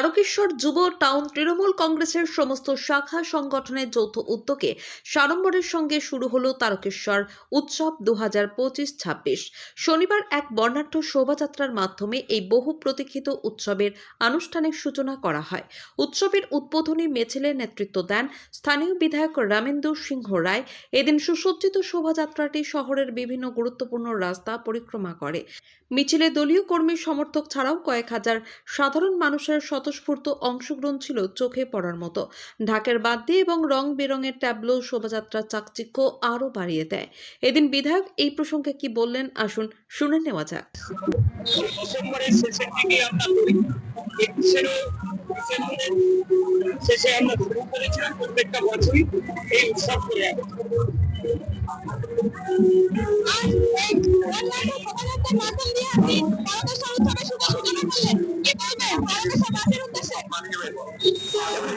তারকেশ্বর যুব টাউন তৃণমূল কংগ্রেসের সমস্ত শাখা সংগঠনের যৌথ উদ্যোগে সাড়ম্বরের সঙ্গে শুরু হলো তারকেশ্বর উৎসব দু হাজার পঁচিশ ছাব্বিশ। শনিবার এক বর্ণাঢ্য শোভাযাত্রার মাধ্যমে এই বহু প্রতীক্ষিত উৎসবের আনুষ্ঠানিক সূচনা করা হয়। উৎসবের উদ্বোধনী মিছিলের নেতৃত্ব দেন স্থানীয় বিধায়ক রামেন্দু সিংহ রায়। এদিন সুসজ্জিত শোভাযাত্রাটি শহরের বিভিন্ন গুরুত্বপূর্ণ রাস্তা পরিক্রমা করে। মিছিলে দলীয় কর্মী সমর্থক ছাড়াও কয়েক হাজার সাধারণ মানুষের স্বতঃস্ফূর্ত অংশগ্রহণ ছিল চোখে পড়ার মতো। ঢাকের বাদ দিয়ে এবং রং বেরঙের ট্যাবলো শোভাযাত্রার চাকচিক্য আরও বাড়িয়ে দেয়। এদিন বিধায়ক এই প্রসঙ্গে কি বললেন, আসুন শুনে নেওয়া যাক। শেষে আমরা শুরু করেছিলাম প্রত্যেকটা বছরই এই উৎসব করে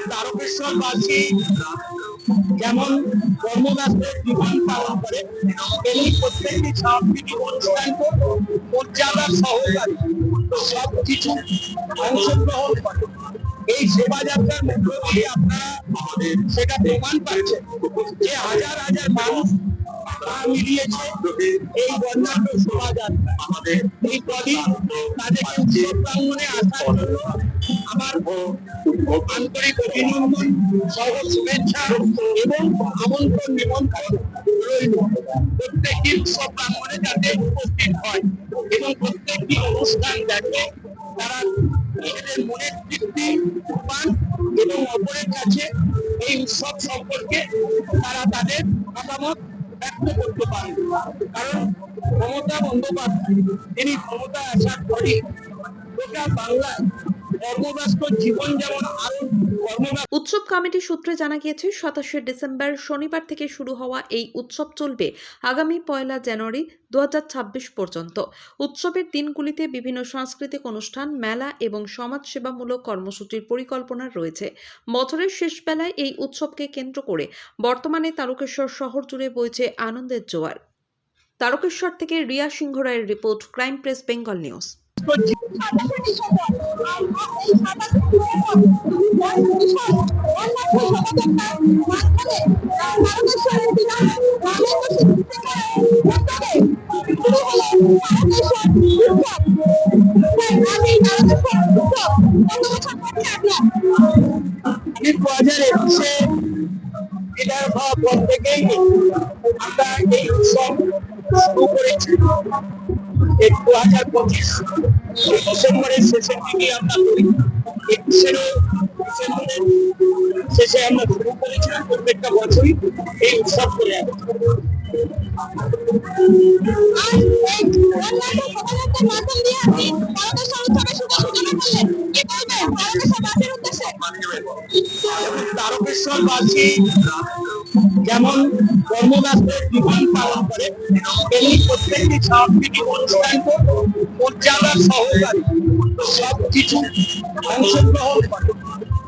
তারকেশ্বরবাসী যেমন কর্মব্যস্ত জীবন পালন করে তেমনি প্রত্যেকটি সাংস্কৃতিক অনুষ্ঠানকে মর্যাদার সহকারে সব কিছু অংশগ্রহণ করে। এই শোভাযাত্রার মধ্য দিয়ে আপনারা সেটা প্রমাণ পাচ্ছেন যে হাজার হাজার মানুষ এই এবং আমন্ত্রণ নিমন্ত্রণ প্রত্যেকটি প্রাঙ্গণে যাতে উপস্থিত হয় এবং প্রত্যেকটি অনুষ্ঠান দেখে তারা মনের তৃপ্তি এবং অপরের কাছে এই উৎসব সম্পর্কে তারা তাদের মতামত ব্যক্ত করতে পারেন কারণ মমতা বন্দ্যোপাধ্যায়, তিনি ক্ষমতা আসার পরই গোটা বাংলায় কর্মব্যস্ত জীবন যেমন আরও উৎসব কমিটি সূত্রে জানা গিয়েছে সাতাশে ডিসেম্বর শনিবার থেকে শুরু হওয়া এই উৎসব চলবে আগামী পয়লা জানুয়ারি দু হাজার ছাব্বিশ পর্যন্ত। উৎসবের দিনগুলিতে বিভিন্ন সাংস্কৃতিক অনুষ্ঠান মেলা এবং সমাজসেবামূলক কর্মসূচির পরিকল্পনা রয়েছে। বছরের শেষ বেলায় এই উৎসবকে কেন্দ্র করে বর্তমানে তারকেশ্বর শহর জুড়ে বইছে আনন্দের জোয়ার। তারকেশ্বর থেকে রিয়া সিংহ রায়ের report crime press Bengal news. দু হাজার একুশে আমরা এই উৎসব শুরু করেছি। দু হাজার পঁচিশ ডিসেম্বরের শেষের দিকে আমরা করি একুশেরও শেষে আমরা শুরু করেছিলাম প্রত্যেকটা বছরই এই উৎসব করে। আসছি বন্যাঢ্য মাধ্যম দিয়ে যেমন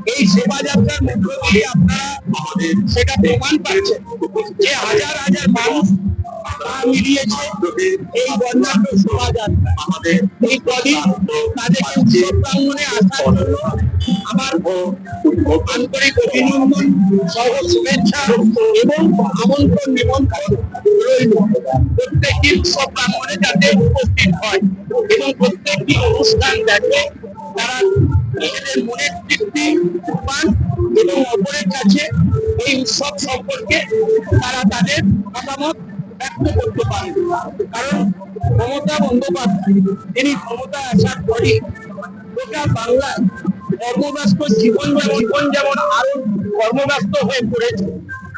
এই শোভাযাত্রার মধ্য সেটা প্রমাণ পাচ্ছেন যে হাজার হাজার মানুষ পা এই বর্ণাঢ্য শোভাযাত্রা। এই প্রদীপ তাদেরকে উৎসব প্রাঙ্গণে আসার জন্য আমার আন্তরিক অভিনন্দন সহ শুভেচ্ছা এবং আমন্ত্রণ নিমন্ত্রণ রইল। প্রত্যেকটি উৎসব প্রাঙ্গণে যাতে উপস্থিত হয় এবং প্রত্যেকটি অনুষ্ঠান দেখে তারা নিজেদের মনের তৃপ্তি পান এবং অপরের কাছে এই উৎসব সম্পর্কে তারা তাদের মতামত কারণ বন্দ্যোপাধ্যায়, তিনি ক্ষমতা আসার পরই গোটা কর্মব্যস্ত জীবন জীবন যেমন আরও কর্মব্যস্ত হয়ে পড়েছে,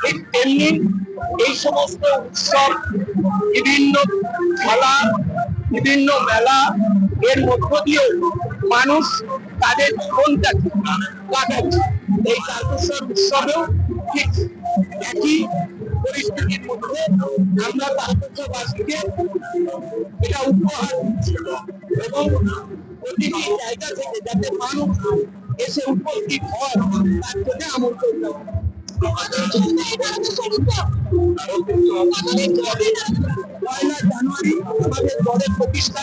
ঠিক তেমনি এই সমস্ত উৎসব, বিভিন্ন খেলা, বিভিন্ন মেলা, এর মধ্য দিয়ে মানুষ তাদের জীবনটাকে কাটাচ্ছে। এই তারকেশ্বর উৎসবেও ঠিক একই পরিস্থিতির মধ্যে আমরা তারকেশ্বরবাসীকে এটা উপহার দিচ্ছি এবং প্রতিটি জায়গা থেকে যাতে মানুষ এসে উপস্থিত হয় তার জন্য আমন্ত্রণ পয়লা জানুয়ারি আমাদের দলের প্রতিষ্ঠা।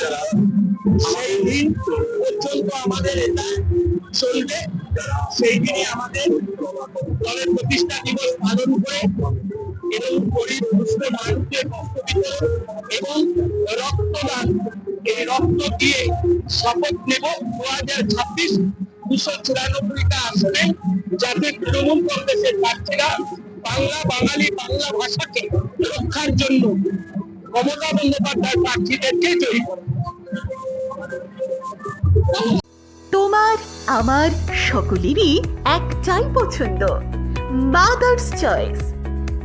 সেই দিন পর্যন্ত আমাদের এটা চলবে সেই আমাদের দলের প্রতিষ্ঠা দিবস পালন করে এবং গরিব এবং রক্তদান, এই রক্ত দিয়ে শপথ নেব দু হাজার ছাব্বিশ দুশো চুরানব্বইটা আসনে। যাতে তৃণমূল কংগ্রেসের প্রার্থীরা বাংলা বাঙালি বাংলা ভাষাকে রক্ষার জন্য মমতা বন্দ্যোপাধ্যায় প্রার্থীদেরকে জয়ী তোমার, আমার সকলেরই একটাই পছন্দ। Mother's choice